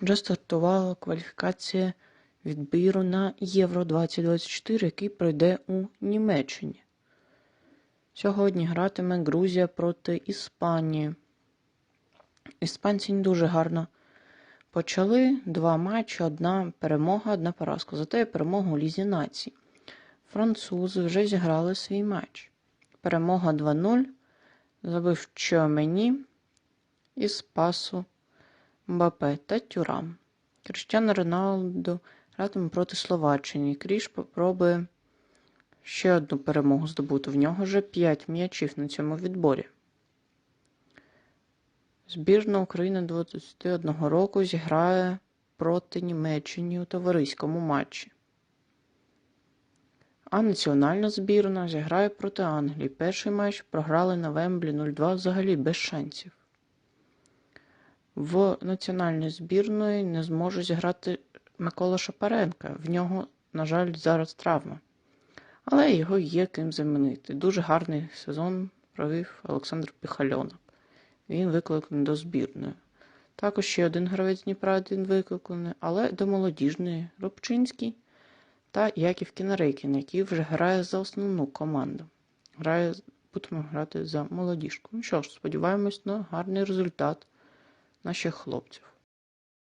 Вже стартувала кваліфікація відбіру на Євро 2024, який пройде у Німеччині. Сьогодні гратиме Грузія проти Іспанії. Іспанці не дуже гарно почали. Два матчі, одна перемога, одна поразка. Зате є перемога у Лізі націй. Французи вже зіграли свій матч. Перемога 2-0. Забив Чомені із пасу Мбапе та Тюрам. Кріштіано Роналду гратиме проти Словаччини. Кріш попробує ще одну перемогу здобути. В нього вже 5 м'ячів на цьому відборі. Збірна України 21 року зіграє проти Німеччини у товариському матчі. А національна збірна зіграє проти Англії. Перший матч програли на Вемблі 0-2 взагалі без шансів. В національній збірної не зможе зіграти Микола Шапаренка. В нього, на жаль, зараз травма. Але його є ким замінити. Дуже гарний сезон провів Олександр Піхальонок. Він викликаний до збірної. Також ще один гравець Дніпра один викликаний, але до молодіжної Рубчинський та Яків Кінарейкін, який вже грає за основну команду. Грає, Будемо грати за молодіжку. Ну що ж, сподіваємось на гарний результат наших хлопців.